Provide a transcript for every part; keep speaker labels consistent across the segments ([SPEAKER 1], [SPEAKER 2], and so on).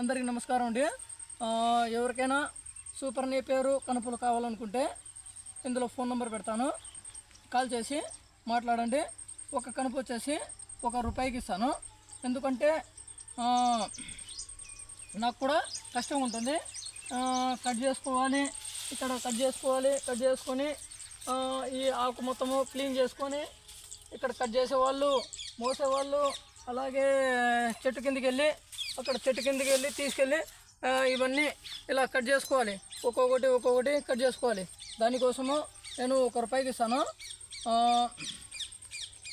[SPEAKER 1] అందరికీ నమస్కారం అండి. ఎవరికైనా సూపర్ నేపేరు కనుపులు కావాలనుకుంటే ఇందులో ఫోన్ నెంబర్ పెడతాను. కాల్ చేసి మాట్లాడండి. ఒక కనుపు వచ్చేసి ఒక రూపాయికి ఇస్తాను. ఎందుకంటే నాకు కూడా కష్టం ఉంటుంది. కట్ చేసుకోవాలి ఇక్కడ కట్ చేసుకోవాలి కట్ చేసుకొని ఈ ఆకు మొత్తము క్లీన్ చేసుకొని ఇక్కడ కట్ చేసేవాళ్ళు మోసేవాళ్ళు అలాగే చెట్టు కిందకి వెళ్ళి అక్కడ చెట్టు కిందకి వెళ్ళి తీసుకెళ్ళి ఇవన్నీ ఇలా కట్ చేసుకోవాలి. ఒక్కొక్కటి ఒక్కొక్కటి కట్ చేసుకోవాలి. దానికోసము నేను ఒక రూపాయికి ఇస్తాను.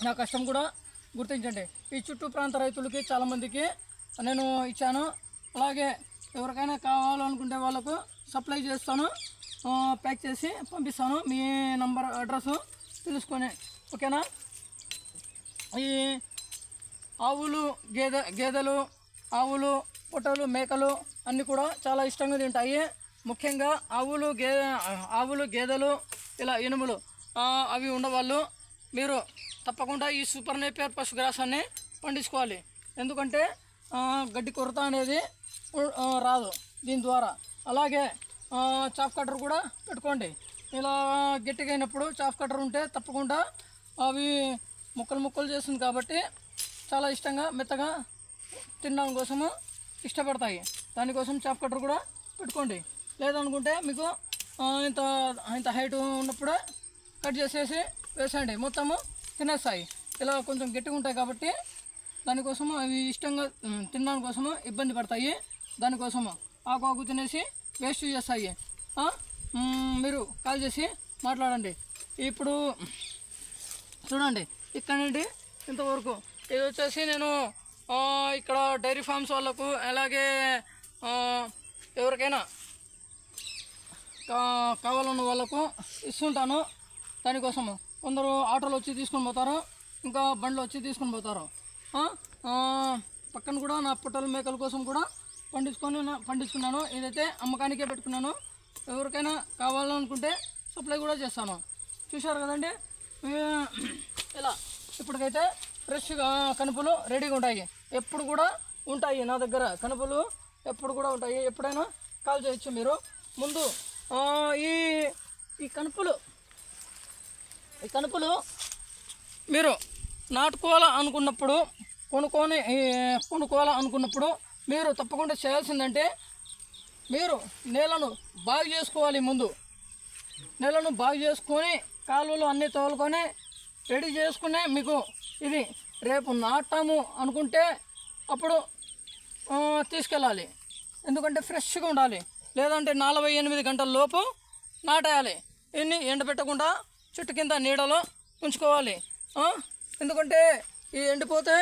[SPEAKER 1] నా కష్టం కూడా గుర్తించండి. ఈ చుట్టూ ప్రాంత రైతులకి చాలామందికి నేను ఇచ్చాను. అలాగే ఎవరికైనా కావాలనుకుంటే వాళ్ళకు సప్లై చేస్తాను. ప్యాక్ చేసి పంపిస్తాను. మీ నంబర్ అడ్రస్ తెలుసుకొని. ఓకేనా? ఈ ఆవులు గేదె గేదెలు ఆవులు పొట్టలు మేకలు అన్నీ కూడా చాలా ఇష్టంగా తింటాయి. ముఖ్యంగా ఆవులు గే ఆవులు గేదెలు ఇలా ఇనుములు అవి ఉండవాళ్ళు మీరు తప్పకుండా ఈ సూపర్ నేపియర్ పశుగ్రాసాన్ని పండించుకోవాలి. ఎందుకంటే గడ్డి కొరత అనేది రాదు దీని ద్వారా. అలాగే చాప్ చాఫ్ కట్టర్ కూడా పెట్టుకోండి. ఇలా గట్టిగా అయినప్పుడు చాఫ్ కట్టర్ ఉంటే తప్పకుండా అవి ముక్కలు ముక్కలు చేస్తుంది కాబట్టి చాలా ఇష్టంగా మెత్తగా తినడం కోసము ఇష్టపడతాయి. దానికోసం చాప్ కట్టర్ కూడా పెట్టుకోండి. లేదనుకుంటే మీకు ఇంత ఇంత హైట్ ఉన్నప్పుడే కట్ చేసేసి వేసేయండి. మొత్తము తినేస్తాయి. ఇలా కొంచెం గట్టిగా ఉంటాయి కాబట్టి దానికోసము అవి ఇష్టంగా తినడానికి కోసము ఇబ్బంది పడతాయి. దానికోసము ఆకు ఆకు తినేసి వేస్ట్ చేస్తాయి. మీరు కాల్ చేసి మాట్లాడండి. ఇప్పుడు చూడండి. ఇక్కడ నుండి ఇంతవరకు ఇది వచ్చేసి నేను ఇక్కడ డైరీ ఫార్మ్స్ వాళ్ళకు అలాగే ఎవరికైనా కావాలన్న వాళ్ళకు ఇస్తుంటాను. దానికోసము కొందరు ఆటోలు వచ్చి తీసుకొని పోతారు ఇంకా బండ్లు వచ్చి తీసుకొని పోతారు. పక్కన కూడా నా పుట్టల మేకల కోసం కూడా పండించుకొని పండిస్తున్నాను పండించుకున్నాను. ఇదైతే అమ్మకానికే పెట్టుకున్నాను ఎవరికైనా కావాలనుకుంటే సప్లై కూడా చేస్తాను. చూశారు కదండి? ఇలా ఇప్పటికైతే ఫ్రెష్గా కనుపులు రెడీగా ఉంటాయి. ఎప్పుడు కూడా ఉంటాయి నా దగ్గర. కనుపులు ఎప్పుడు కూడా ఉంటాయి. ఎప్పుడైనా కాల్ చేయొచ్చు మీరు. ముందు ఈ ఈ కనుపులు ఈ కనుపులు మీరు నాటుకోవాలా అనుకున్నప్పుడు కొనుక్కొని కొనుక్కోవాలి కొనుక్కోవాలా అనుకున్నప్పుడు మీరు తప్పకుండా చేయాల్సిందంటే మీరు నేలను బాగు చేసుకోవాలి ముందు. నేలను బాగు చేసుకొని కాలువలు అన్నీ తోలుకొని రెడీ చేసుకునే మీకు ఇది రేపు నాటాము అనుకుంటే అప్పుడు తీసుకెళ్ళాలి. ఎందుకంటే ఫ్రెష్గా ఉండాలి. లేదంటే నలభై ఎనిమిది గంటల లోపు నాటేయాలి. ఇన్ని ఎండబెట్టకుండా చెట్టు కింద నీడలో ఉంచుకోవాలి. ఎందుకంటే ఈ ఎండిపోతే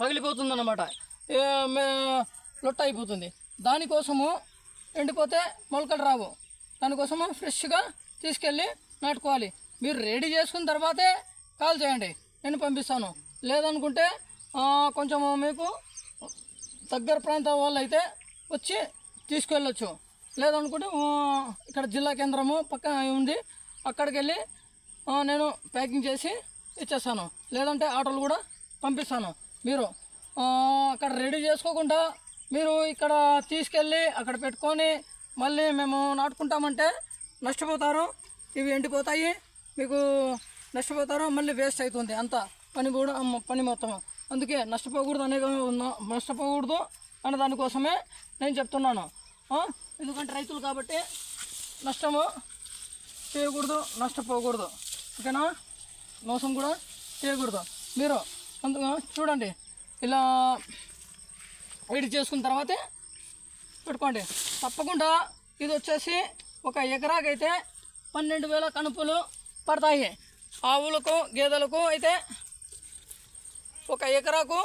[SPEAKER 1] పగిలిపోతుంది అన్నమాట లొట్ట అయిపోతుంది. దానికోసము ఎండిపోతే మొలకలు రావు. దానికోసము ఫ్రెష్గా తీసుకెళ్ళి నాటుకోవాలి. మీరు రెడీ చేసుకున్న తర్వాతే కాల్ చేయండి. నేను పంపిస్తాను. లేదనుకుంటే కొంచెం మీకు దగ్గర ప్రాంతం వాళ్ళు అయితే వచ్చి తీసుకెళ్ళొచ్చు. లేదనుకుంటే ఇక్కడ జిల్లా కేంద్రము పక్కన ఉంది. అక్కడికి వెళ్ళి నేను ప్యాకింగ్ చేసి ఇచ్చేస్తాను. లేదంటే ఆటోలు కూడా పంపిస్తాను. మీరు అక్కడ రెడీ చేసుకోకుండా మీరు ఇక్కడ తీసుకెళ్ళి అక్కడ పెట్టుకొని మళ్ళీ మేము నాటుకుంటామంటే నష్టపోతారు. ఇవి ఎండిపోతాయి. మీకు నష్టపోతారో మళ్ళీ వేస్ట్ అవుతుంది. అంతా పని కూడా పని మొత్తం అందుకే నష్టపోకూడదు అనే నష్టపోకూడదు అనే దానికోసమే నేను చెప్తున్నాను. ఎందుకంటే రైతులు కాబట్టి నష్టము చేయకూడదు నష్టపోకూడదు. ఓకేనా? మోసం కూడా చేయకూడదు. మీరు అందుకు చూడండి. ఇలా రెడీ చేసుకున్న తర్వాతే పెట్టుకోండి. తప్పకుండా ఇది వచ్చేసి ఒక ఎకరాకైతే పన్నెండు వేల కనుపులు పడతాయి. ఆవులకు గేదెలకు అయితే ఒక ఎకరాకు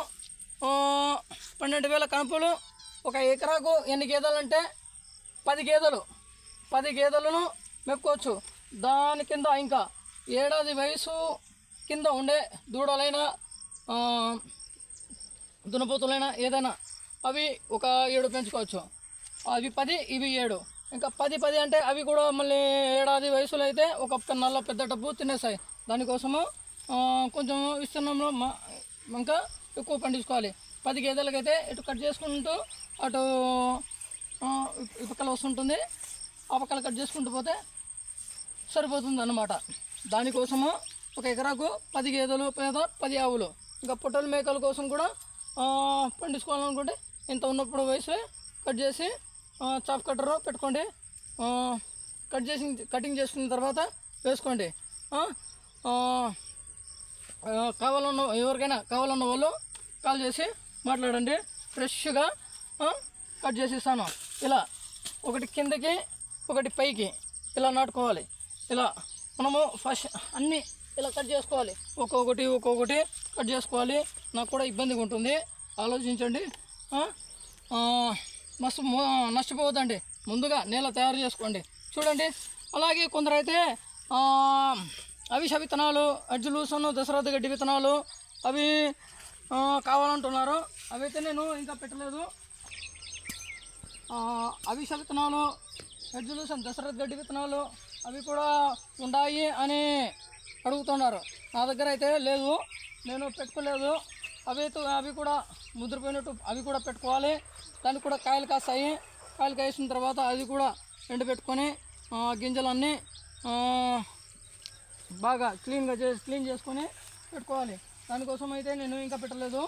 [SPEAKER 1] పన్నెండు వేల కనుపులు ఒక ఎకరాకు ఎన్ని గేదెలు అంటే పది గేదెలు. పది గేదెలను మెప్పుకోవచ్చు దాని కింద ఇంకా ఏడాది వయసు కింద ఉండే దూడలైన ఆ, దునపోతులైనా ఏదైనా అవి ఒక ఏడు పెంచుకోవచ్చు. అవి పది ఇవి ఏడు. ఇంకా పది పది అంటే అవి కూడా మళ్ళీ ఏడాది వయసులో అయితే ఒక నల్ల పెద్ద డబ్బు తినేస్తాయి. దానికోసము కొంచెం విస్తీర్ణంలో మా ఇంకా ఎక్కువ పండించుకోవాలి. పది గేదెలకైతే ఇటు కట్ చేసుకుంటూ అటు ఆ, ఈ పక్కల వస్తుంటుంది. ఆ పక్కల కట్ చేసుకుంటూ పోతే సరిపోతుంది అన్నమాట దానికోసము ఒక ఎకరాకు పది గేదెలు పేద పది ఆవులు ఇంకా పొట్టల మేకల కోసం కూడా పండించుకోవాలనుకుంటే ఇంత ఉన్నప్పుడు వయసు కట్ చేసి చాప్ కట్టరు పెట్టుకోండి. కట్ చేసి కటింగ్ చేసుకున్న తర్వాత వేసుకోండి. కావాలన్న ఎవరికైనా కావాలన్న వాళ్ళు కాల్ చేసి మాట్లాడండి. ఫ్రెష్గా కట్ చేసి ఇస్తాను ఇలా ఒకటి కిందకి ఒకటి పైకి ఇలా నాటుకోవాలి. ఇలా మనము ఫస్ట్ అన్నీ ఇలా కట్ చేసుకోవాలి. ఒక్కొక్కటి ఒక్కొక్కటి కట్ చేసుకోవాలి. నాకు కూడా ఇబ్బందిగా ఉంటుంది. ఆలోచించండి. మస్తు నష్టపోవద్దండి. ముందుగా నేల తయారు చేసుకోండి. చూడండి. అలాగే కొందరైతే అవిష విత్తనాలు అజ్జులూసను దశరథ గడ్డి విత్తనాలు అవి కావాలంటున్నారు. అవైతే నేను ఇంకా పెట్టలేదు. అవిష విత్తనాలు ఎడ్జులూసన్ దశరథ గడ్డి విత్తనాలు అవి కూడా ఉన్నాయి అని అడుగుతున్నారు. నా దగ్గర అయితే లేదు. నేను పెట్టుకోలేదు. అవి అయితే- అవి కూడా ముద్రపోయినట్టు అవి కూడా పెట్టుకోవాలి. దానికి కూడా కాయలు కాస్తాయి. కాయలు కాసిన తర్వాత అది కూడా ఎండబెట్టుకొని గింజలన్నీ బాగా క్లీన్గా చేసి క్లీన్ చేసుకొని పెట్టుకోవాలి. దానికోసం అయితే నేను ఇంకా పెట్టలేదు.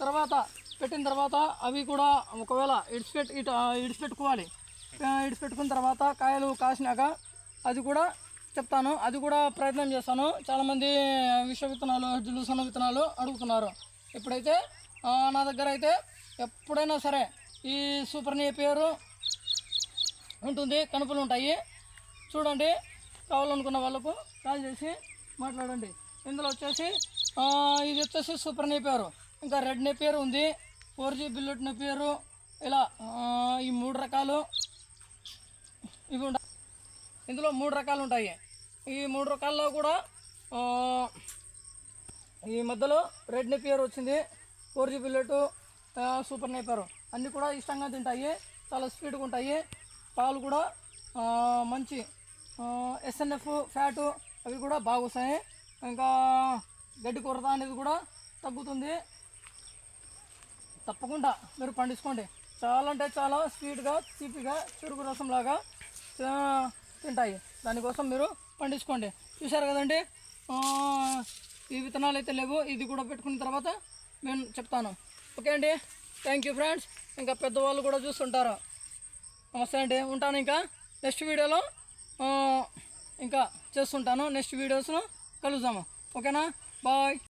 [SPEAKER 1] తర్వాత పెట్టిన తర్వాత అవి కూడా ఒకవేళ ఇడిచిపెట్టి ఇటు ఇడిచిపెట్టుకోవాలి ఇడిచిపెట్టుకున్న తర్వాత కాయలు కాసినాక అది కూడా చెప్తాను. అది కూడా ప్రయత్నం చేస్తాను. చాలామంది విష విత్తనాలు జులుసన విత్తనాలు అడుగుతున్నారు. ఇప్పుడైతే నా దగ్గర అయితే ఎప్పుడైనా సరే ఈ సూపర్ పేరు ఉంటుంది. కనుపులు ఉంటాయి. చూడండి కావాలనుకున్న వాళ్ళకు కాల్ చేసి మాట్లాడండి. ఇందులో వచ్చేసి ఇది వచ్చేసి సూపర్ నేపేరు ఇంకా రెడ్ నేపేరు ఉంది. ఫోర్ జీ బిల్లెట్ నేపేరు ఇలా ఈ మూడు రకాలు ఇవి ఇందులో మూడు రకాలు ఉంటాయి. ఈ మూడు రకాల్లో కూడా ఈ మధ్యలో రెడ్ నేపియర్ వచ్చింది. Four G billet super napier అన్నీ కూడా ఇష్టంగా తింటాయి. చాలా స్పీడ్గా ఉంటాయి. పాలు కూడా మంచి ఎస్ఎన్ఎఫ్ ఫ్యాటు అవి కూడా బాగా వస్తాయి ఇంకా గడ్డి కొరత అనేది కూడా తగ్గుతుంది. తప్పకుండా మీరు పండించుకోండి. చాలా అంటే చాలా స్వీట్గా తీపిగా చెరుకు రసంలాగా తింటాయి. దానికోసం మీరు పండించుకోండి. చూశారు కదండి? ఈ విత్తనాలు అయితే లేవు. ఇది కూడా పెట్టుకున్న తర్వాత నేను చెప్తాను. ఓకే అండి? Thank you friends. ఇంకా పెద్దవాళ్ళు కూడా చూస్తుంటారు. నమస్తే అండి. ఉంటాను ఇంకా. నెక్స్ట్ వీడియోలో ఇంకా చేస్తుంటాను. నెక్స్ట్ వీడియోస్ను కలుద్దాము. ఓకేనా? బాయ్